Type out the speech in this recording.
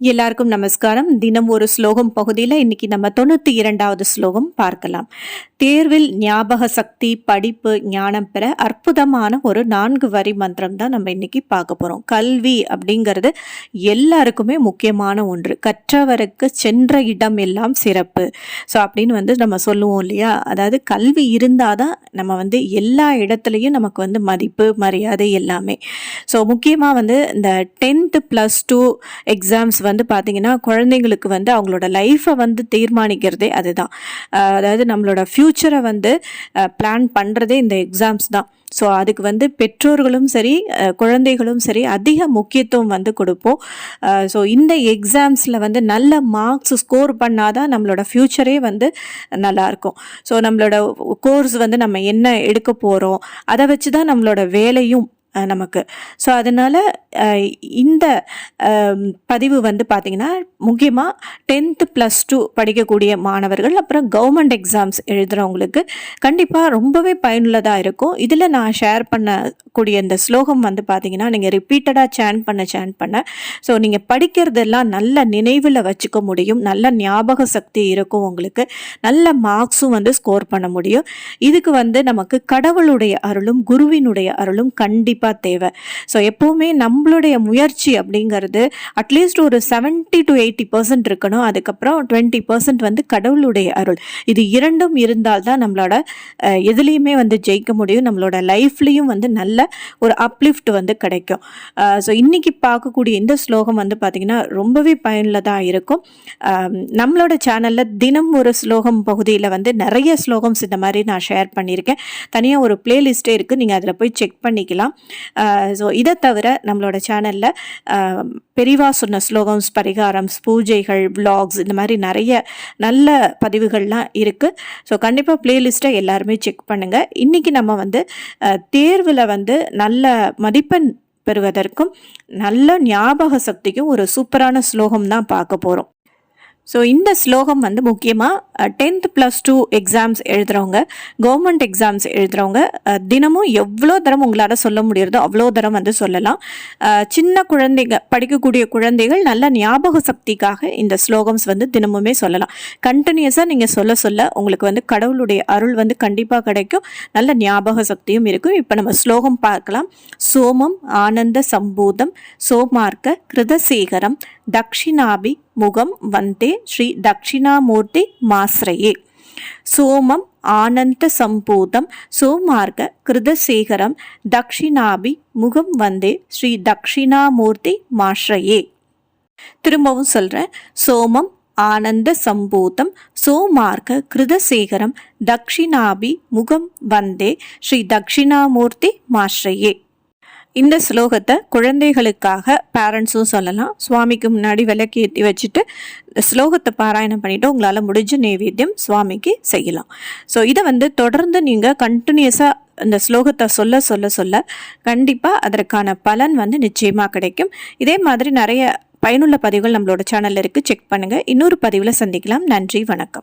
எல்லாருக்கும் நமஸ்காரம். தினம் ஒரு ஸ்லோகம் பகுதியில் இன்னைக்கு நம்ம தொண்ணூற்றி இரண்டாவது ஸ்லோகம் பார்க்கலாம். தேர்வில் ஞாபக சக்தி படிப்பு ஞானம் பெற அற்புதமான ஒரு நான்கு வரி மந்திரம் தான் நம்ம இன்னைக்கு பார்க்க போகிறோம் கல்வி அப்படிங்கிறது எல்லாருக்குமே முக்கியமான ஒன்று. கற்றவருக்கு சென்ற இடம் எல்லாம் சிறப்பு. ஸோ அப்படின்னு வந்து நம்ம சொல்லுவோம் இல்லையா? அதாவது கல்வி இருந்தால் தான் நம்ம வந்து எல்லா இடத்துலையும் நமக்கு வந்து மதிப்பு மரியாதை எல்லாமே. ஸோ முக்கியமாக வந்து இந்த டென்த்து ப்ளஸ் டூ எக்ஸாம்ஸ் வந்து பார்த்திங்கன்னா குழந்தைங்களுக்கு வந்து அவங்களோட லைஃப்பை வந்து தீர்மானிக்கிறதே அதுதான். அதாவது நம்மளோட ஃப்யூச்சரை வந்து பிளான் பண்ணுறதே இந்த எக்ஸாம்ஸ் தான். ஸோ அதுக்கு வந்து பெற்றோர்களும் சரி குழந்தைகளும் சரி அதிக முக்கியத்துவம் வந்து கொடுப்போம். ஸோ இந்த எக்ஸாம்ஸில் வந்து நல்ல மார்க்ஸ் ஸ்கோர் பண்ணாதான் நம்மளோட ஃப்யூச்சரே வந்து நல்லாயிருக்கும். ஸோ நம்மளோட கோர்ஸ் வந்து நம்ம என்ன எடுக்க போகிறோம் அதை வச்சு தான் நம்மளோட வேலையும் நமக்கு. ஸோ அதனால் இந்த பதிவு வந்து பார்த்திங்கன்னா முக்கியமாக டென்த்து ப்ளஸ் டூ படிக்கக்கூடிய மாணவர்கள் அப்புறம் கவர்மெண்ட் எக்ஸாம்ஸ் எழுதுகிறவங்களுக்கு கண்டிப்பாக ரொம்பவே பயனுள்ளதாக இருக்கும். இதில் நான் ஷேர் பண்ணக்கூடிய இந்த ஸ்லோகம் வந்து பார்த்திங்கன்னா நீங்கள் ரிப்பீட்டடாக சேன் பண்ண சேன் பண்ண ஸோ நீங்கள் படிக்கிறதெல்லாம் நல்ல நினைவில் வச்சுக்க முடியும். நல்ல ஞாபக சக்தி இருக்கும் உங்களுக்கு. நல்ல மார்க்ஸும் வந்து ஸ்கோர் பண்ண முடியும். இதுக்கு வந்து நமக்கு கடவுளுடைய அருளும் குருவினுடைய அருளும் கண்டிப்பாக கண்டிப்பாக தேவை. ஸோ எப்போவுமே நம்மளுடைய முயற்சி அப்படிங்கிறது அட்லீஸ்ட் ஒரு செவன்ட்டி டு எயிட்டி பர்சன்ட் இருக்கணும். அதுக்கப்புறம் டுவெண்ட்டி பர்சன்ட் வந்து கடவுளுடைய அருள். இது இரண்டும் இருந்தால் தான் நம்மளோட எதுலேயுமே வந்து ஜெயிக்க முடியும். நம்மளோட லைஃப்லேயும் வந்து நல்ல ஒரு அப்லிஃப்ட் வந்து கிடைக்கும். ஸோ இன்றைக்கி பார்க்கக்கூடிய இந்த ஸ்லோகம் வந்து பார்த்திங்கன்னா ரொம்பவே பயனுள்ளதாக இருக்கும். நம்மளோட சேனலில் தினம் ஒரு ஸ்லோகம் பகுதியில் வந்து நிறைய ஸ்லோகம்ஸ் இந்த மாதிரி நான் ஷேர் பண்ணியிருக்கேன். தனியாக ஒரு பிளேலிஸ்ட்டே இருக்குது நீங்கள் அதில் போய் செக் பண்ணிக்கலாம். ஸோ இதை தவிர நம்மளோட சேனலில் பெரிவா சொன்ன ஸ்லோகம்ஸ் பரிகாரம்ஸ் பூஜைகள் விலாக்ஸ் இந்த மாதிரி நிறைய நல்ல பதிவுகள்லாம் இருக்குது ஸோ கண்டிப்பாக ப்ளேலிஸ்ட்டை எல்லாருமே செக் பண்ணுங்கள் இன்றைக்கி நம்ம வந்து தேர்வில் வந்து நல்ல மதிப்பெண் பெறுவதற்கும் நல்ல ஞாபக சக்திக்கும் ஒரு சூப்பரான ஸ்லோகம் தான் பார்க்க போகிறோம் ஸோ இந்த ஸ்லோகம் வந்து முக்கியமாக டென்த் ப்ளஸ் டூ எக்ஸாம்ஸ் எழுதுகிறவங்க கவர்மெண்ட் எக்ஸாம்ஸ் எழுதுகிறவங்க தினமும் எவ்வளோ தரம் உங்களால் சொல்ல முடியறதோ அவ்வளோ தரம் வந்து சொல்லலாம். சின்ன குழந்தைங்க படிக்கக்கூடிய குழந்தைகள் நல்ல ஞாபக சக்திக்காக இந்த ஸ்லோகம்ஸ் வந்து தினமுமே சொல்லலாம். கண்டினியூஸாக நீங்கள் சொல்ல சொல்ல உங்களுக்கு வந்து கடவுளுடைய அருள் வந்து கண்டிப்பாக கிடைக்கும். நல்ல ஞாபக சக்தியும் இருக்கும். இப்போ நம்ம ஸ்லோகம் பார்க்கலாம். சோமம் ஆனந்த சம்பூதம் சோமார்க்க கிருதசேகரம் தக்ஷிணாபி முகம் வந்தே ஸ்ரீ தட்சிணாமூர்த்தி மாஸ்ரயே. சோமம் ஆனந்த சம்பூதம் சோமார்க்க கிருதசேகரம் தக்ஷிணாபி முகம் வந்தே ஸ்ரீ தட்சிணாமூர்த்தி மாஸ்ரயே. திரும்பவும் சொல்கிறேன் சோமம் ஆனந்த சம்பூதம் சோமார்க்க கிருதசேகரம் தக்ஷிணாபி முகம் வந்தே ஸ்ரீ தட்சிணாமூர்த்தி மாஸ்ரயே. இந்த ஸ்லோகத்தை குழந்தைகளுக்காக பேரண்ட்ஸும் சொல்லலாம். சுவாமிக்கு முன்னாடி விளக்கு ஏற்றி வச்சுட்டு ஸ்லோகத்தை பாராயணம் பண்ணிவிட்டு உங்களால் முடிஞ்ச நைவேத்தியம் சுவாமிக்கு செய்யலாம். ஸோ இதை வந்து தொடர்ந்து நீங்கள் கண்டினியூஸாக இந்த ஸ்லோகத்தை சொல்ல சொல்ல சொல்ல கண்டிப்பாக அதற்கான பலன் வந்து நிச்சயமாக கிடைக்கும். இதே மாதிரி நிறைய பயனுள்ள பதிவுகள் நம்மளோட சேனலில் இருக்குது செக் பண்ணுங்கள் இன்னொரு பதிவில் சந்திக்கலாம். நன்றி. வணக்கம்.